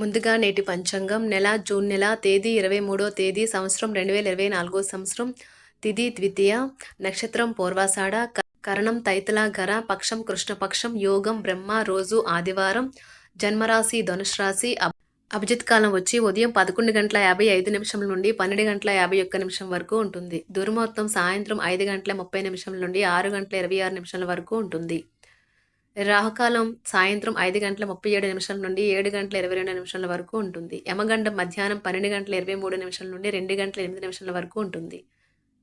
ముందుగా నేటి పంచాంగం నెల జూన్ నెల తేదీ ఇరవై మూడో తేదీ సంవత్సరం రెండు వేల ఇరవై నాలుగో సంవత్సరం. తిథి ద్వితీయ నక్షత్రం పూర్వాషాఢ కరణం తైతల గర పక్షం కృష్ణపక్షం. యోగం బ్రహ్మ. రోజు ఆదివారం. జన్మరాశి ధనుష్ రాశి అబ్- అభిజిత్ కాలం వచ్చి ఉదయం పదకొండు గంటల యాభై ఐదు నిమిషం నుండి పన్నెండు గంటల యాభై ఒక్క నిమిషం వరకు ఉంటుంది. దుర్ముహూర్తం సాయంత్రం ఐదు గంటల ముప్పై నిమిషం నుండి ఆరు గంటల ఇరవై ఆరు నిమిషాల వరకు ఉంటుంది. రాహుకాలం సాయంత్రం ఐదు గంటల ముప్పై ఏడు నిమిషాల నుండి ఏడు గంటల ఇరవై రెండు నిమిషాల వరకు ఉంటుంది. యమగండ మధ్యాహ్నం పన్నెండు గంటల ఇరవై మూడు నిమిషాల నుండి రెండు గంటల ఎనిమిది నిమిషాల వరకు ఉంటుంది.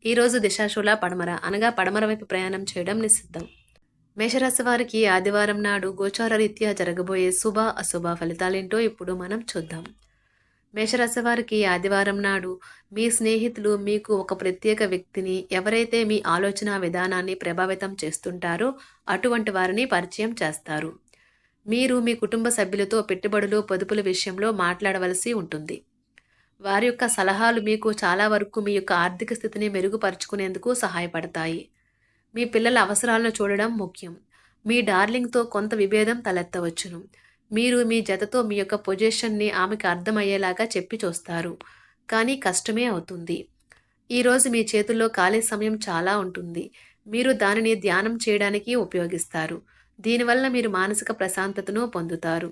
ఈరోజు దిశాశూల పడమర అనగా పడమర వైపు ప్రయాణం చేయడం నిషిద్ధం. మేషరాశి వారికి ఆదివారం నాడు గోచార రీత్యా జరగబోయే శుభ అశుభ ఫలితాలేంటో ఇప్పుడు మనం చూద్దాం. మేషరాశి వారికి ఆదివారం నాడు మీ స్నేహితులు మీకు ఒక ప్రత్యేక వ్యక్తిని ఎవరైతే మీ ఆలోచన విధానాన్ని ప్రభావితం చేస్తుంటారో అటువంటి వారిని పరిచయం చేస్తారు. మీరు మీ కుటుంబ సభ్యులతో పెట్టుబడులు పొదుపుల విషయంలో మాట్లాడవలసి ఉంటుంది. వారి యొక్క సలహాలు మీకు చాలా వరకు మీ యొక్క ఆర్థిక స్థితిని మెరుగుపరుచుకునేందుకు సహాయపడతాయి. మీ పిల్లల అవసరాలను చూడడం ముఖ్యం. మీ డార్లింగ్తో కొంత విభేదం తలెత్తవచ్చును. మీరు మీ జతతో మీ యొక్క పొజిషన్ని ఆమెకు అర్థమయ్యేలాగా చెప్పి చూస్తారు. కానీ కష్టమే అవుతుంది. ఈరోజు మీ చేతుల్లో ఖాళీ సమయం చాలా ఉంటుంది. మీరు దానిని ధ్యానం చేయడానికి ఉపయోగిస్తారు. దీనివల్ల మీరు మానసిక ప్రశాంతతను పొందుతారు.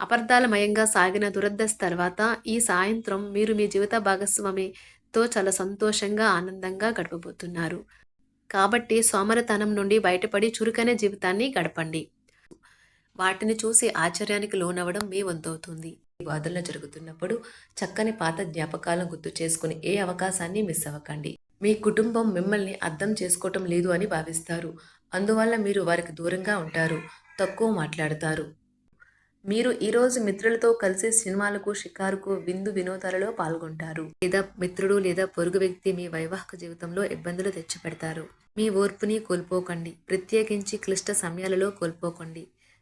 అపర్ధాలమయంగా సాగిన దురదశ తర్వాత ఈ సాయంత్రం మీరు మీ జీవిత భాగస్వామితో చాలా సంతోషంగా ఆనందంగా గడపబోతున్నారు. కాబట్టి సోమరతనం నుండి బయటపడి చురుకైన జీవితాన్ని గడపండి. వాటిని చూసి ఆశ్చర్యానికి లోనవ్వడం మీ వంతవుతుంది. వాదనలు జరుగుతున్నప్పుడు చక్కని పాత జ్ఞాపకాలను గుర్తు చేసుకుని ఏ అవకాశాన్ని మిస్ అవ్వకండి. మీ కుటుంబం మిమ్మల్ని అర్థం చేసుకోవటం లేదు అని భావిస్తారు. అందువల్ల మీరు వారికి దూరంగా ఉంటారు తక్కువ మాట్లాడతారు. మీరు ఈరోజు మిత్రులతో కలిసి సినిమాలకు షికారుకు విందు వినోదాలలో పాల్గొంటారు. లేదా మిత్రుడు లేదా పొరుగు వ్యక్తి మీ వైవాహిక జీవితంలో ఇబ్బందులు తెచ్చిపెడతారు. మీ ఓర్పుని కోల్పోకండి. ప్రత్యేకించి క్లిష్ట సమయాలలో కోల్పోకండి.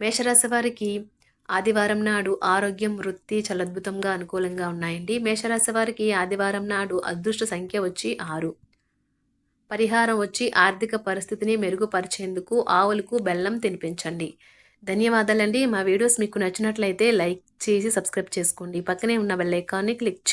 మేషరాశి వారికి ఆదివారం నాడు ఆరోగ్యం వృత్తి చాలా అద్భుతంగా అనుకూలంగా ఉన్నాయండి. మేషరాశి వారికి ఆదివారం నాడు అదృష్ట సంఖ్య వచ్చి ఆరు. పరిహారం వచ్చి ఆర్థిక పరిస్థితిని మెరుగుపరిచేందుకు ఆవులకు బెల్లం తినిపించండి. ధన్యవాదాలండి. మా వీడియోస్ మీకు నచ్చినట్లయితే లైక్ చేసి సబ్స్క్రైబ్ చేసుకోండి. పక్కనే ఉన్న బెల్ ఐకాన్ని క్లిక్ చేయండి.